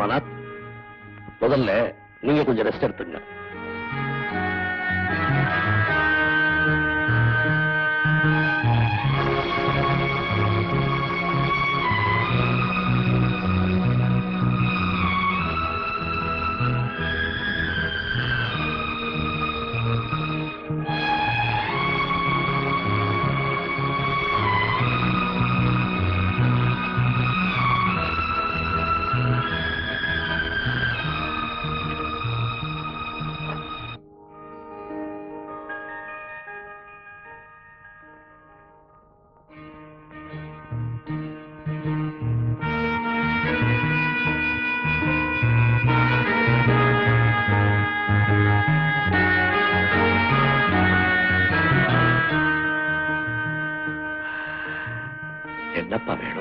Mister முதல்ல நீங்க கொஞ்சம் ரெஸ்ட் எடுத்துங்க verdadero.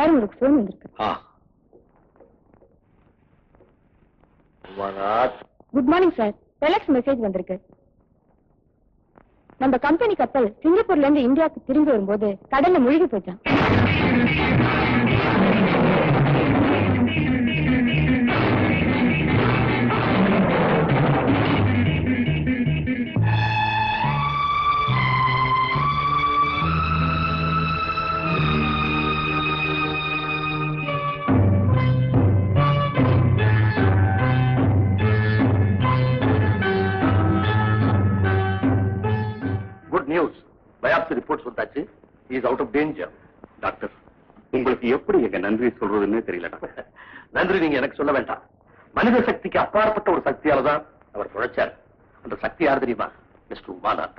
சார் உங்களுக்கு ஃபோன் வந்திருக்கு. Good morning sir telex message வந்திருக்கு. நம்ம கம்பெனி கப்பல் சிங்கப்பூர்ல இருந்து இந்தியாவுக்கு திரும்பி வரும்போது கடல்ல மூழ்கி போச்சான் பயாப்சி ரிப்போர்ட் வந்தாச்சு. Is out of danger doctor உங்களுக்கு எப்படி எங்க நன்றி சொல்றதுன்னு தெரியல நன்றி நீங்க எனக்கு சொல்ல வேண்டாம். மனித சக்திக்கு அப்பாற்பட்ட ஒரு சக்தியால தான் அவர் பிழைச்சார் அந்த சக்தி யார் தெரியுமா? மிஸ்டர்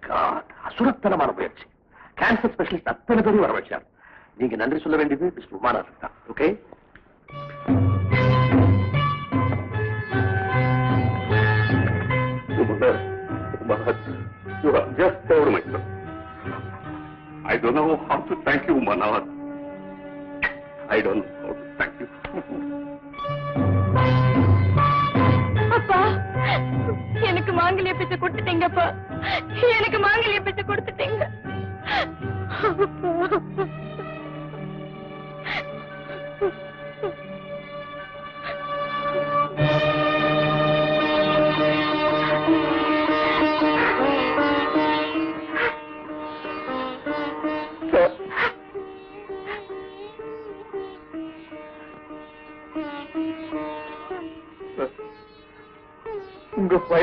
காட் அசுரத்தனமான முயற்சி. கேன்சர் ஸ்பெஷலிஸ்ட் அத்தனை பேரும் வர வச்சார். நீங்க நன்றி சொல்ல வேண்டியது மிஸ்டர் உமாநாத் தான். Okay Maharaj, Pura, just saved my. I don't know how to thank you, Manavad. I don't know how to thank you. அப்பா எனக்கு மாங்கல்ய பிச்சை கொடுத்துட்டீங்கப்பா எனக்கு மாங்கல்ய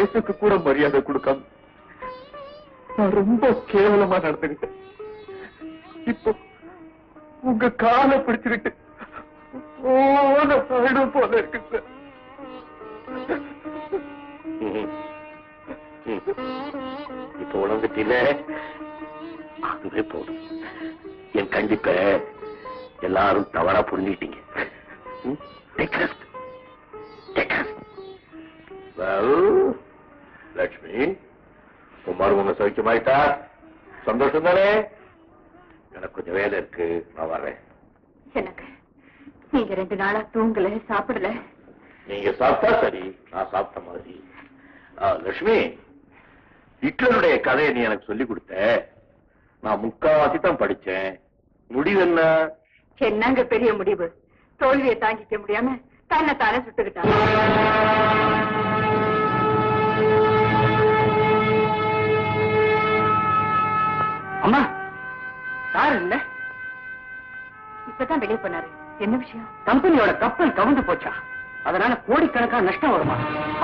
வயசுக்கு கூட மரியாதை கொடுக்காம நான் ரொம்ப கேவலமா நடந்துகிட்டேன். இப்போ உங்க காலை பிடிச்சுக்கிட்டு ஓன பயணம் போல இருக்கு சார் இப்ப உணர்ந்துட்டீங்க அதுவே போதும். என் கண்டிப்ப எல்லாரும் தவறா புரிஞ்சுக்கிட்டீங்க. உன் மருமக சௌக்கியமாயிட்டா சந்தோஷம் தானே? எனக்கு கொஞ்சம் வேலை இருக்கு. நான் வர்றேன். எனக்கு நீங்க ரெண்டு நாளா தூங்கல சாப்பிடல. நீங்க சாப்பிட்டா சரி நான் சாப்பிட்ட மாதிரி. லட்சுமி ஹிட்லருடைய கதையை நீ எனக்கு சொல்லி கொடுத்த. நான் முக்காவாசி தான் படிச்சேன். முடிவு என்ன? என்னங்க பெரிய முடிவு? தோல்வியை தாங்கிக்க முடியாம தன்னை தானே சுட்டுக்கிட்டான். அம்மா சார் இல்ல. இப்பதான் வெளியே போனாரு. என்ன விஷயம்? கம்பெனியோட கப்பல் கவுந்து போச்சா? அதனால கோடிக்கணக்கான நஷ்டம் வருமா?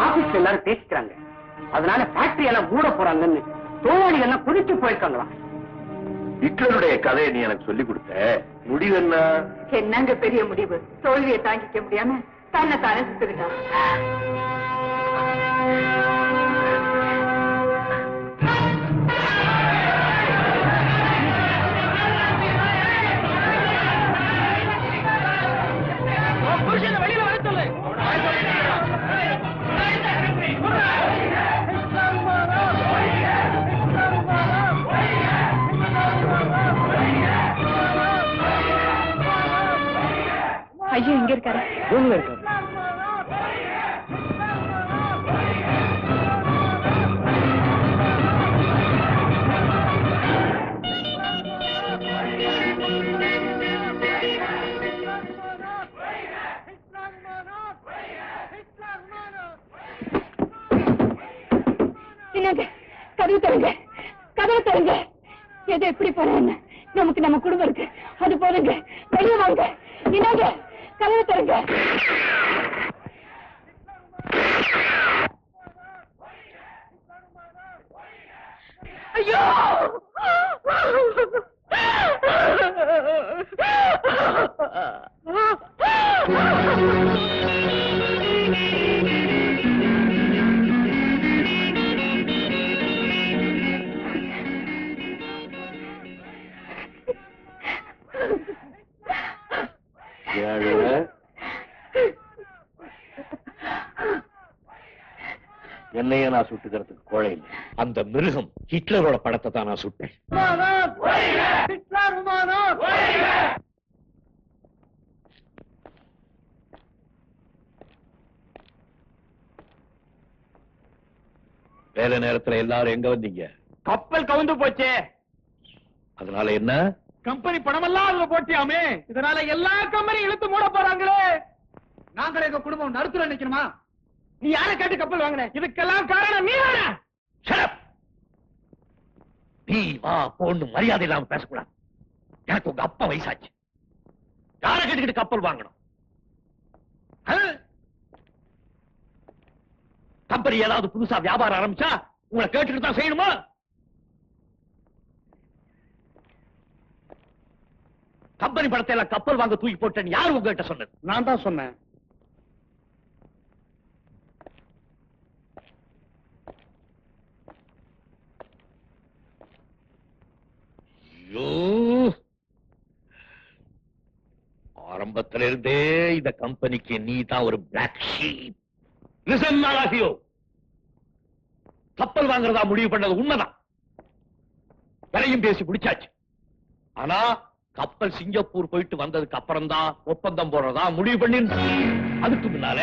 ஆபீஸ்ல எல்லாரும் பேசிக்கிறாங்க. அதனால ஃபேக்டரி எல்லாம் மூட போறாங்கன்னு தோவாளி எல்லாம் குதிச்சு போயிருக்காங்களாம் ஹிட்லருடைய கதையை நீ எனக்கு சொல்லி கொடுத்த. முடிவு என்ன? என்னங்க பெரிய முடிவு? தோல்வியை தாங்கிக்க முடியாம தன்னை தானே ஐயோ இங்க இருக்காரு. ரூம்ல இருக்காரு. என்னங்க கதவு தருங்க கதவு தருங்க எது எப்படி போறேன்னு. நமக்கு நம்ம குடும்பம் இருக்கு. அது போதுங்க. வெளியே வாங்க. என்னங்க? கதவு தருங்க. ஐயோ! என்னைய நான் சுட்டுக்கிறதுக்கு கோழை இல்லை. அந்த மிருகம் ஹிட்லரோட படத்தை தான் நான் சுட்டேன். வேலை நேரத்துல எல்லாரும் எங்க வந்தீங்க? கப்பல் கவுந்து போச்சே. அதனால என்ன? கம்பெனி பணமெல்லாம் அதுல போட்டியாமே. இதனால எல்லா கம்பெனியும் இழுத்து மூட போறாங்களே. நாங்களே எங்க குடும்பம் நடுத்துல நிக்கணுமா? நீ யாரை கேட்டு கப்பல் வாங்கின? இதுக்கெல்லாம் காரணம் நீ நீ வா போன்னு மரியாதை இல்லாம பேசக்கூடாது. எனக்கு உங்க அப்பா வயசாச்சு. யார கேட்டுக்கிட்டு கப்பல் வாங்கணும்? கம்பெனி ஏதாவது புதுசா வியாபாரம் ஆரம்பிச்சா உங்களை கேட்டுட்டு தான் செய்யணுமா? கம்பெனி படத்தை எல்லாம் கப்பல் வாங்க தூக்கி போட்டேன்னு யார் உங்ககிட்ட சொன்னது? நான் தான் சொன்னேன் ஐயோ இதுல இருந்தே இந்த கம்பெனிக்கு நீ தான் ஒரு பிளாக் ஷீப் லிசன் நாளாகியோ கப்பல் வாங்குறதா முடிவு பண்ணது உண்மைதான். விலையும் பேசி பிடிச்சாச்சு. ஆனா கப்பல் சிங்கப்பூர் போயிட்டு வந்ததுக்கு அப்புறம் தான் ஒப்பந்தம் போடுறதா முடிவு பண்ணி அதுக்கு முன்னால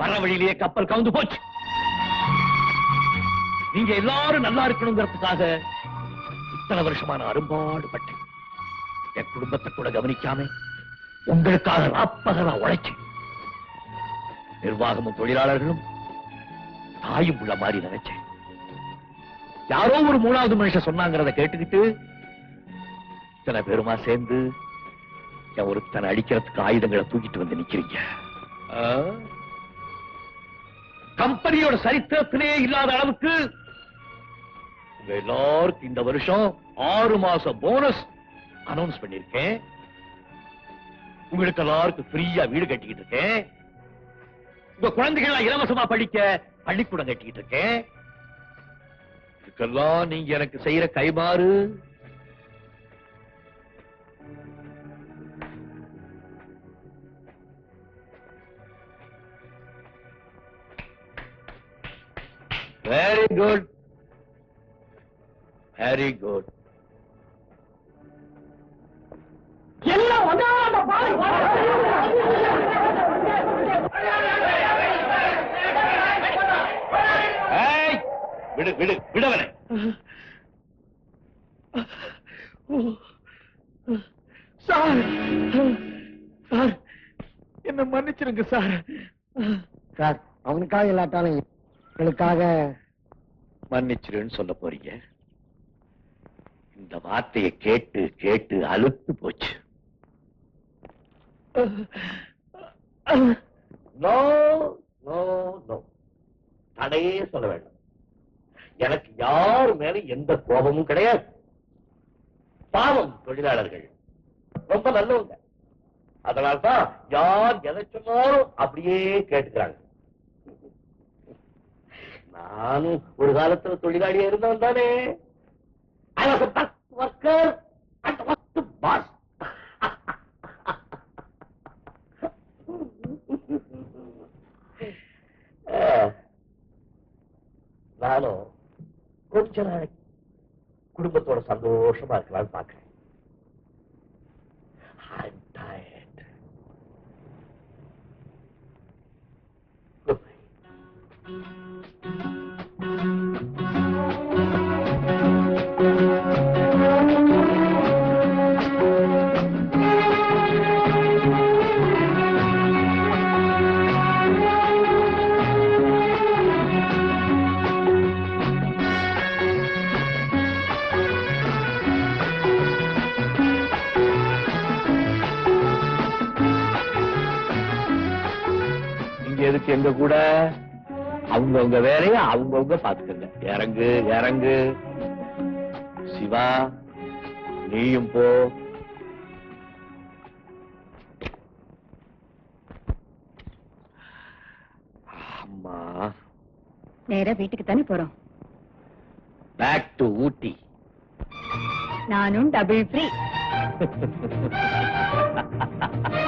வர வழியிலேயே கப்பல் கவுந்து போச்சு. நீங்க எல்லாரும் நல்லா இருக்கணுங்கிறதுக்காக இத்தனை வருஷமான அரும்பாடுபட்டேன். என் குடும்பத்தை கூட கவனிக்காம உங்களுக்காக ராப்பகலா உழைச்சு நிர்வாகமும் தொழிலாளர்களும் தாயும் உள்ள மாதிரி நினைச்சேன். யாரோ ஒரு மூணாவது மனுஷன் சொன்னாங்கிறத கேட்டுக்கிட்டு இத்தனை பேருமா சேர்ந்து என் ஒருத்தனை அடிக்கிறதுக்கு ஆயுதங்களை தூக்கிட்டு வந்து நிக்கிறீங்க? கம்பெனியோட சரித்திரத்திலே இல்லாத அளவுக்கு எல்லாருக்கும் இந்த வருஷம் ஆறு மாசம் போனஸ் அனௌன்ஸ் பண்ணிருக்கேன் உங்களுக்கு எல்லாருக்கும் ஃப்ரீயா வீடு கட்டிக்கிட்டு இருக்கேன். உங்க குழந்தைகள் இலவசமா படிக்க பள்ளிக்கூடம் கட்டிக்கிட்டு இருக்கேன். இதுக்கெல்லாம் நீங்க எனக்கு செய்யற கைமாறு? வெரி குட் வெரி குட் விடு விடு விடவனே. சார் சார் என்ன மன்னிச்சிருங்க சார். சார் அவனுக்காக இல்லாட்டாலும் எங்களுக்காக மன்னிச்சிருன்னு சொல்ல போறீங்க. இந்த வார்த்தையை கேட்டு கேட்டு அலுத்து போச்சு. நோ நோ நோ தடையே சொல்ல வேண்டும். எனக்கு யாரு மேல எந்த கோபமும் கிடையாது. பாவம் தொழிலாளர்கள். ரொம்ப நல்லவங்க. அதனால்தான் யார் எதை சொன்னாலும் அப்படியே கேட்டுக்கிறாங்க. நானும் ஒரு காலத்துல தொழிலாளியா இருந்தவன் தானே. I நானும் கொஞ்ச நாளைக்கு குடும்பத்தோட சந்தோஷமா இருக்கலாம்னு பாக்குறேன் எங்க கூட அவங்கவங்க வேலைய அவங்கவங்க பாத்துக்கங்க இறங்கு இறங்கு. சிவா நீயும் போ. அம்மா. நேரா வீட்டுக்கு தானே போறோம். Back to Ooty. நானும் டபுள் ஃப்ரீ